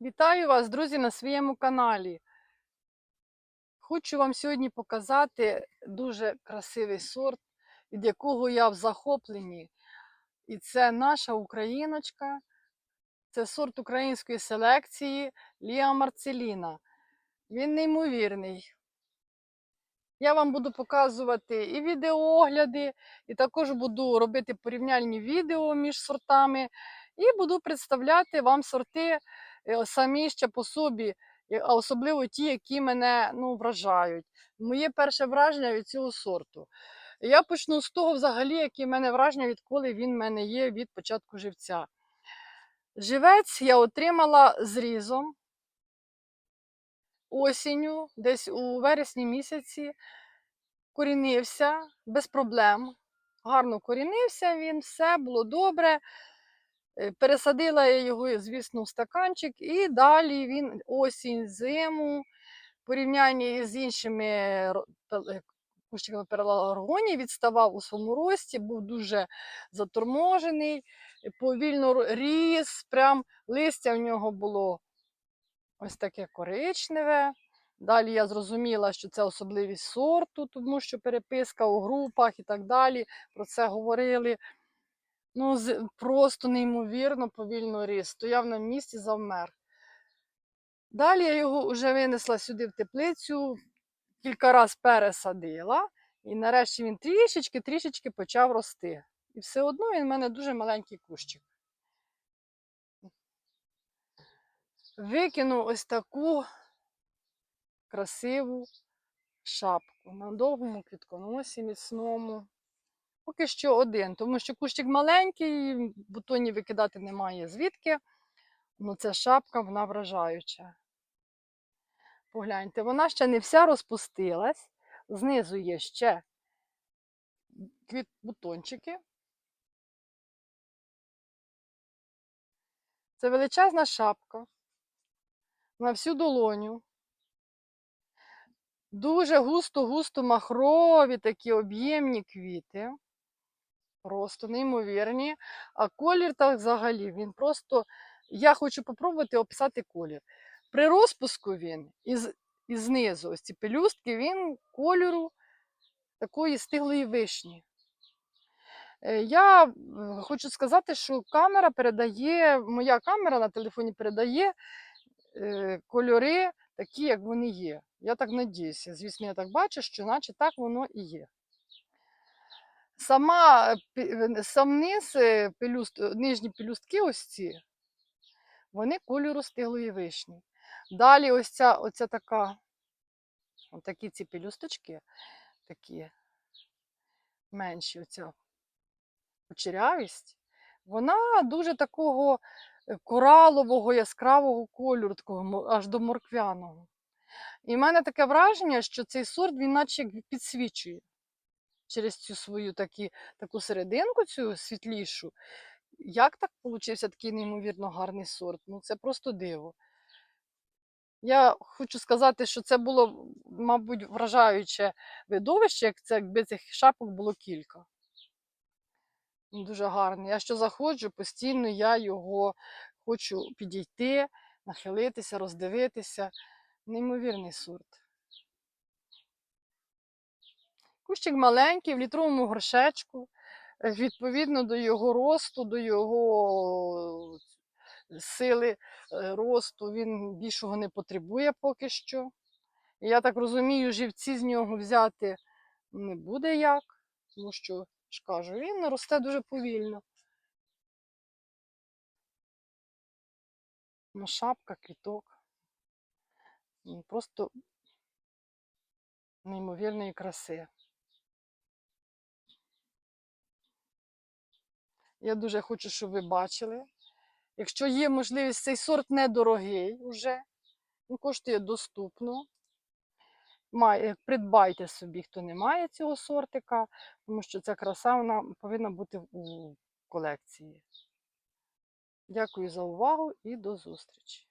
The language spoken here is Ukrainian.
Вітаю вас, друзі, на своєму каналі. Хочу вам сьогодні показати дуже красивий сорт, від якого я в захопленні. І це наша україночка. Це сорт української селекції Ліа Марцеліна. Він неймовірний. Я вам буду показувати і відеоогляди, і також буду робити порівняльні відео між сортами, і буду представляти вам сорти самі ще по собі, е, а особливо ті, які мене ну, вражають. Моє перше враження від цього сорту. Я почну з того, взагалі, які в мене враження, відколи він в мене є від початку живця. Живець я отримала зрізом осінню, десь у вересні місяці. Корінився без проблем. Гарно корінився він, все було добре. Е, Пересадила я його, звісно, в стаканчик, і далі він осінь, зиму, в порівнянні з іншими е, кущиками переларгонії, відставав у своєму рості, був дуже заторможений, е, повільно ріс, прям листя в нього було ось таке коричневе. Далі я зрозуміла, що це особливість сорту, тому що переписка у групах і так далі. Про це говорили. Ну, просто неймовірно повільно ріс. Стояв на місці, завмер. Далі я його вже винесла сюди в теплицю, кілька разів пересадила, і нарешті він трішечки-трішечки почав рости. І все одно він в мене дуже маленький кущик. Викину ось таку красиву шапку на довгому квітконосі міцному. Поки що один, тому що кущик маленький, бутонів викидати немає звідки. Ну, ця шапка вона вражаюча. Погляньте, вона ще не вся розпустилась. Знизу є ще бутончики. Це величезна шапка на всю долоню. Дуже густо-густо махрові такі об'ємні квіти. Просто неймовірні. А колір так взагалі, він просто. Я хочу попробувати описати колір. При розпуску він із, і знизу, ось ці пелюстки, він кольору такої стиглої вишні. Е, Я хочу сказати, що камера передає, моя камера на телефоні передає е, кольори такі, як вони є. Я так надіюся. Звісно, я так бачу, що наче так воно і є. Сама, пі- е, сам низ, е, пелюст, нижні пелюстки ось ці, вони кольору стиглої вишні. Далі ось ця, оця така, такі ці пелюсточки, такі менші, оця кучерявість, вона дуже такого е, коралового, яскравого кольору, такого аж до морквяного. І в мене таке враження, що цей сорт він наче підсвічує через цю свою такі, таку серединку, цю світлішу. Як так получився такий неймовірно гарний сорт? Ну це просто диво. Я хочу сказати, що це було, мабуть, вражаюче видовище, як це, якби цих шапок було кілька. Дуже гарний. Я що заходжу, постійно я його хочу підійти, нахилитися, роздивитися. Неймовірний сорт. Кущик маленький, в літровому горшечку. Е, Відповідно до його росту, до його сили е, росту, він більшого не потребує поки що. Я так розумію, живці з нього взяти не буде як, тому що ж кажу, він росте дуже повільно. Ну, шапка, квіток. Просто неймовірної краси. Я дуже хочу, щоб ви бачили. Якщо є можливість, цей сорт недорогий уже, він коштує доступно. Придбайте собі, хто не має цього сортика, тому що ця краса вона повинна бути у колекції. Дякую за увагу і до зустрічі!